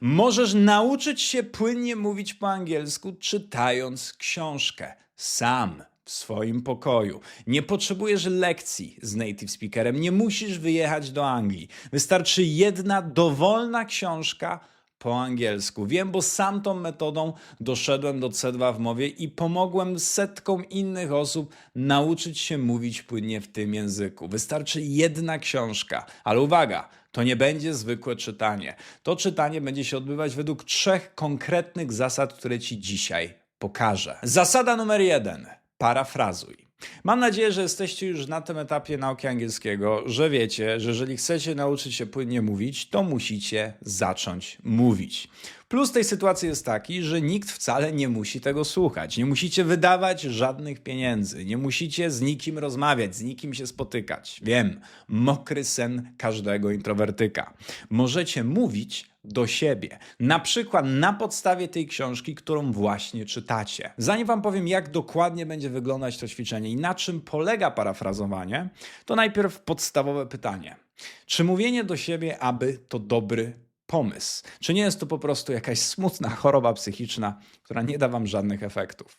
Możesz nauczyć się płynnie mówić po angielsku, czytając książkę sam w swoim pokoju. Nie potrzebujesz lekcji z native speakerem, nie musisz wyjechać do Anglii. Wystarczy jedna dowolna książka po angielsku. Wiem, bo sam tą metodą doszedłem do C2 w mowie i pomogłem setkom innych osób nauczyć się mówić płynnie w tym języku. Wystarczy jedna książka, ale uwaga, to nie będzie zwykłe czytanie. To czytanie będzie się odbywać według trzech konkretnych zasad, które Ci dzisiaj pokażę. Zasada numer jeden. Parafrazuj. Mam nadzieję, że jesteście już na tym etapie nauki angielskiego, że wiecie, że jeżeli chcecie nauczyć się płynnie mówić, to musicie zacząć mówić. Plus tej sytuacji jest taki, że nikt wcale nie musi tego słuchać. Nie musicie wydawać żadnych pieniędzy, nie musicie z nikim rozmawiać, z nikim się spotykać. Wiem, mokry sen każdego introwertyka. Możecie mówić do siebie. Na przykład na podstawie tej książki, którą właśnie czytacie. Zanim Wam powiem, jak dokładnie będzie wyglądać to ćwiczenie i na czym polega parafrazowanie, to najpierw podstawowe pytanie. Czy mówienie do siebie, aby to dobry pomysł? Czy nie jest to po prostu jakaś smutna choroba psychiczna, która nie da Wam żadnych efektów?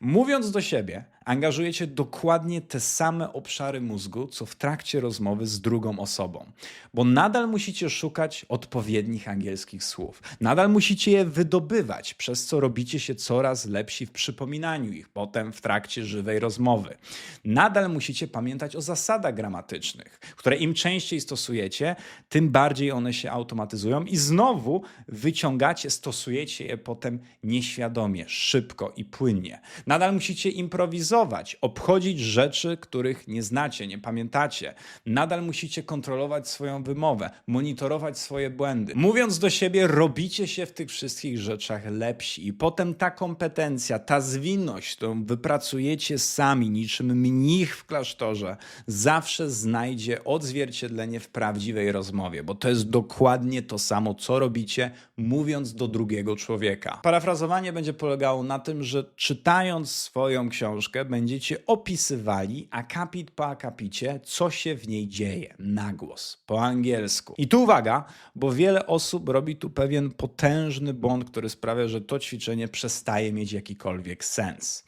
Mówiąc do siebie, angażujecie dokładnie te same obszary mózgu, co w trakcie rozmowy z drugą osobą, bo nadal musicie szukać odpowiednich angielskich słów, nadal musicie je wydobywać, przez co robicie się coraz lepsi w przypominaniu ich potem w trakcie żywej rozmowy. Nadal musicie pamiętać o zasadach gramatycznych, które im częściej stosujecie, tym bardziej one się automatyzują i znowu wyciągacie, stosujecie je potem nieświadomie, szybko i płynnie. Nadal musicie improwizować, obchodzić rzeczy, których nie znacie, nie pamiętacie. Nadal musicie kontrolować swoją wymowę, monitorować swoje błędy. Mówiąc do siebie, robicie się w tych wszystkich rzeczach lepsi i potem ta kompetencja, ta zwinność, którą wypracujecie sami, niczym mnich w klasztorze, zawsze znajdzie odzwierciedlenie w prawdziwej rozmowie, bo to jest dokładnie to samo, co robicie, mówiąc do drugiego człowieka. Parafrazowanie będzie polegało na tym, że czytając swoją książkę, będziecie opisywali akapit po akapicie, co się w niej dzieje, na głos, po angielsku. I tu uwaga, bo wiele osób robi tu pewien potężny błąd, który sprawia, że to ćwiczenie przestaje mieć jakikolwiek sens.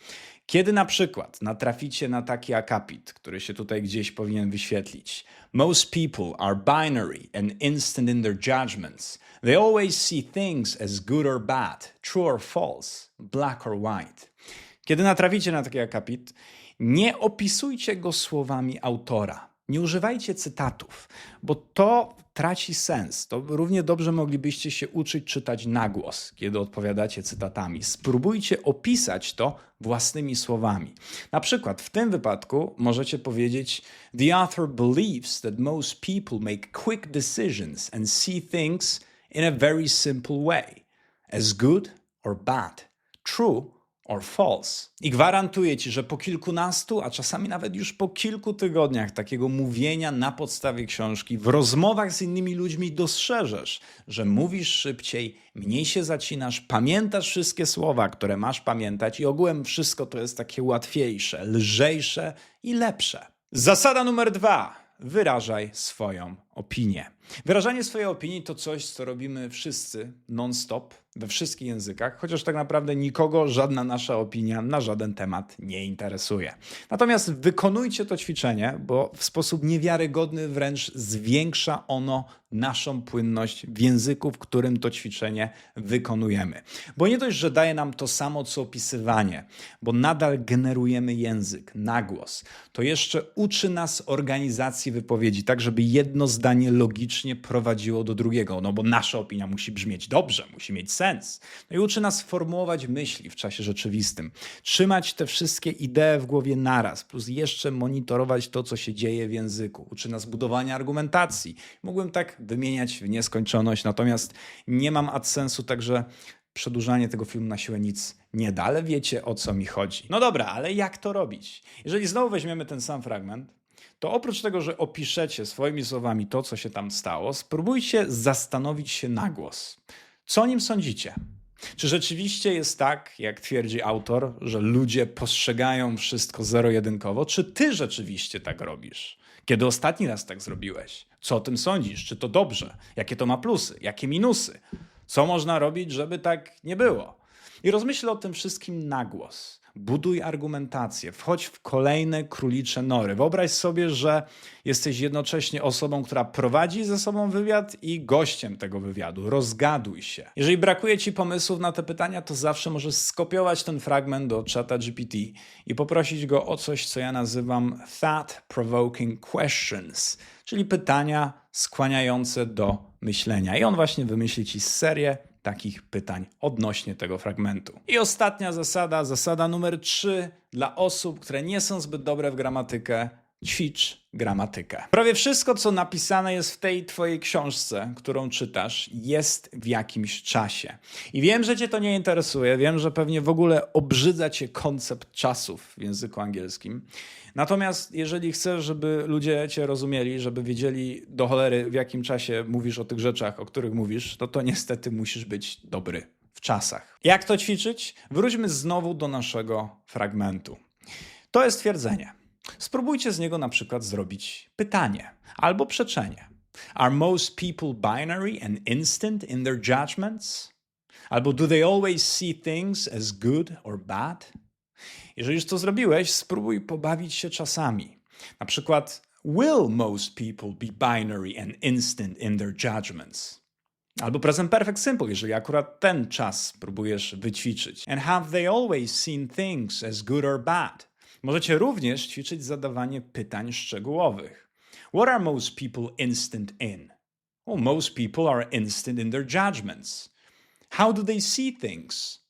Kiedy na przykład natraficie na taki akapit, który się tutaj gdzieś powinien wyświetlić. Most people are binary and instant in their judgments. They always see things as good or bad, true or false, black or white. Kiedy natraficie na taki akapit, nie opisujcie go słowami autora. Nie używajcie cytatów, bo to traci sens. To równie dobrze moglibyście się uczyć czytać na głos, kiedy odpowiadacie cytatami. Spróbujcie opisać to własnymi słowami. Na przykład w tym wypadku możecie powiedzieć: The author believes that most people make quick decisions and see things in a very simple way, as good or bad, true or false. I gwarantuję ci, że po kilkunastu, a czasami nawet już po kilku tygodniach takiego mówienia na podstawie książki, w rozmowach z innymi ludźmi dostrzeżesz, że mówisz szybciej, mniej się zacinasz, pamiętasz wszystkie słowa, które masz pamiętać i ogółem wszystko to jest takie łatwiejsze, lżejsze i lepsze. Zasada numer dwa. Wyrażaj swoją opinię. Wyrażanie swojej opinii to coś, co robimy wszyscy non-stop, we wszystkich językach, chociaż tak naprawdę nikogo żadna nasza opinia na żaden temat nie interesuje. Natomiast wykonujcie to ćwiczenie, bo w sposób niewiarygodny wręcz zwiększa ono naszą płynność w języku, w którym to ćwiczenie wykonujemy. Bo nie dość, że daje nam to samo co opisywanie, bo nadal generujemy język, nagłos, to jeszcze uczy nas organizacji wypowiedzi, tak żeby jedno zdanie logicznie prowadziło do drugiego, no bo nasza opinia musi brzmieć dobrze, musi mieć sens. No i uczy nas formułować myśli w czasie rzeczywistym, trzymać te wszystkie idee w głowie naraz, plus jeszcze monitorować to, co się dzieje w języku. Uczy nas budowania argumentacji. Mógłbym tak wymieniać w nieskończoność, natomiast nie mam AdSensu, także przedłużanie tego filmu na siłę nic nie da, ale wiecie o co mi chodzi. No dobra, ale jak to robić? Jeżeli znowu weźmiemy ten sam fragment, to oprócz tego, że opiszecie swoimi słowami to, co się tam stało, spróbujcie zastanowić się na głos. Co o nim sądzicie? Czy rzeczywiście jest tak, jak twierdzi autor, że ludzie postrzegają wszystko zero-jedynkowo? Czy ty rzeczywiście tak robisz? Kiedy ostatni raz tak zrobiłeś? Co o tym sądzisz? Czy to dobrze? Jakie to ma plusy? Jakie minusy? Co można robić, żeby tak nie było? I rozmyśl o tym wszystkim na głos. Buduj argumentację, wchodź w kolejne królicze nory. Wyobraź sobie, że jesteś jednocześnie osobą, która prowadzi ze sobą wywiad i gościem tego wywiadu. Rozgaduj się. Jeżeli brakuje ci pomysłów na te pytania, to zawsze możesz skopiować ten fragment do czata GPT i poprosić go o coś, co ja nazywam thought provoking questions, czyli pytania skłaniające do myślenia. I on właśnie wymyśli ci serię takich pytań odnośnie tego fragmentu. I ostatnia zasada, zasada numer 3 dla osób, które nie są zbyt dobre w gramatykę. Ćwicz gramatykę. Prawie wszystko, co napisane jest w tej twojej książce, którą czytasz, jest w jakimś czasie. I wiem, że cię to nie interesuje, wiem, że pewnie w ogóle obrzydza cię koncept czasów w języku angielskim. Natomiast jeżeli chcesz, żeby ludzie cię rozumieli, żeby wiedzieli do cholery, w jakim czasie mówisz o tych rzeczach, o których mówisz, no to niestety musisz być dobry w czasach. Jak to ćwiczyć? Wróćmy znowu do naszego fragmentu. To jest twierdzenie. Spróbujcie z niego na przykład zrobić pytanie albo przeczenie. Are most people binary and instant in their judgments? Albo do they always see things as good or bad? Jeżeli już to zrobiłeś, spróbuj pobawić się czasami. Na przykład, will most people be binary and instant in their judgments? Albo present perfect simple, jeżeli akurat ten czas próbujesz wyćwiczyć. And have they always seen things as good or bad? Możecie również ćwiczyć zadawanie pytań szczegółowych. What are most people instant in? Well, most people are instant in their judgments. How do they see things?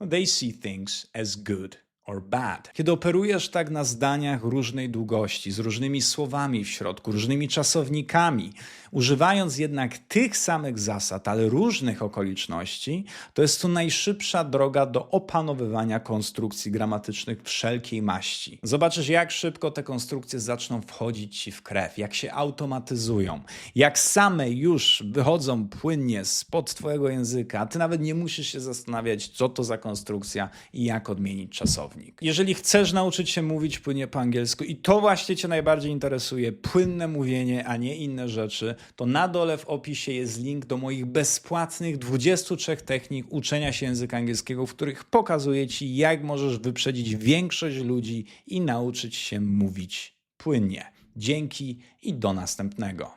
Well, they see things as good or bad. Kiedy operujesz tak na zdaniach różnej długości, z różnymi słowami w środku, różnymi czasownikami, używając jednak tych samych zasad, ale różnych okoliczności, to jest to najszybsza droga do opanowywania konstrukcji gramatycznych wszelkiej maści. Zobaczysz, jak szybko te konstrukcje zaczną wchodzić ci w krew, jak się automatyzują, jak same już wychodzą płynnie spod twojego języka, a ty nawet nie musisz się zastanawiać, co to za konstrukcja i jak odmienić czasownik. Jeżeli chcesz nauczyć się mówić płynnie po angielsku i to właśnie cię najbardziej interesuje, płynne mówienie, a nie inne rzeczy, to na dole w opisie jest link do moich bezpłatnych 23 technik uczenia się języka angielskiego, w których pokazuję ci, jak możesz wyprzedzić większość ludzi i nauczyć się mówić płynnie. Dzięki i do następnego.